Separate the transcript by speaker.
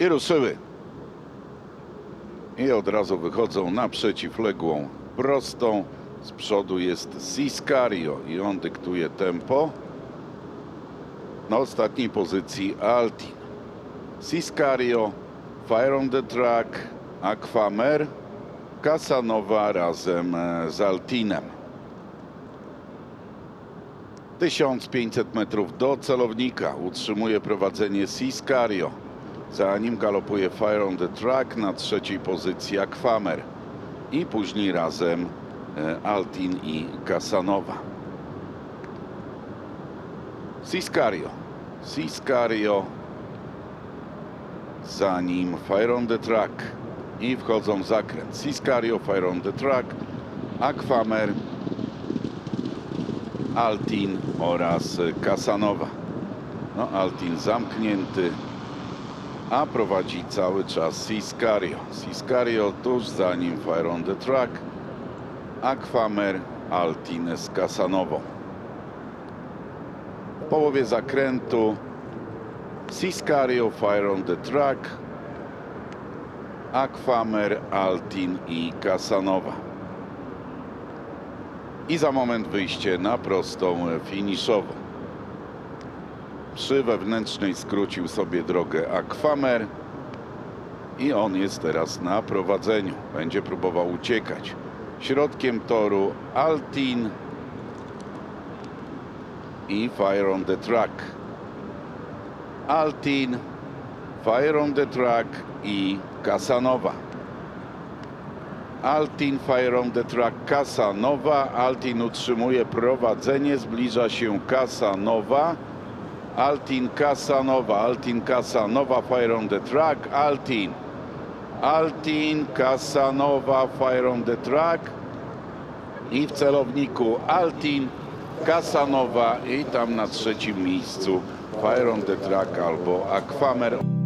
Speaker 1: I ruszyły. I od razu wychodzą na przeciwległą prostą. Z przodu jest Siskario i on dyktuje tempo. Na ostatniej pozycji Altin. Siskario, Fire on the Track, Aquamer, Casanova razem e, z Altinem. 1500 metrów do celownika utrzymuje prowadzenie Siskario. Za nim galopuje Fire on the Track na trzeciej pozycji Aquamer i później razem e, Altin i Casanova. Siskario. Siskario. Za nim Fire on the Track i wchodzą w zakręt. Siskario, Fire on the Track, Aquamer, Altin oraz Casanova. No, Altin zamknięty, a prowadzi cały czas Siskario. Siskario tuż za nim Fire on the Track, Aquamer, Altin z Casanovą. W połowie zakrętu Siskario, Fire on the Track, Aquamer, Altin i Casanova. I za moment wyjście na prostą finiszową. Przy wewnętrznej skrócił sobie drogę Aquamer i on jest teraz na prowadzeniu. Będzie próbował uciekać. Środkiem toru Altin i Fire on the Track. Altin, Fire on the Track i Casanova. Altin, Fire on the Track, Casanova. Altin utrzymuje prowadzenie, zbliża się Casanova. Altin, Casanova, Altin, Casanova, Fire on the Track, Altin. Altin, Casanova, Fire on the Track. I w celowniku Altin, Casanova i tam na trzecim miejscu Fire on the Track albo Aquamer.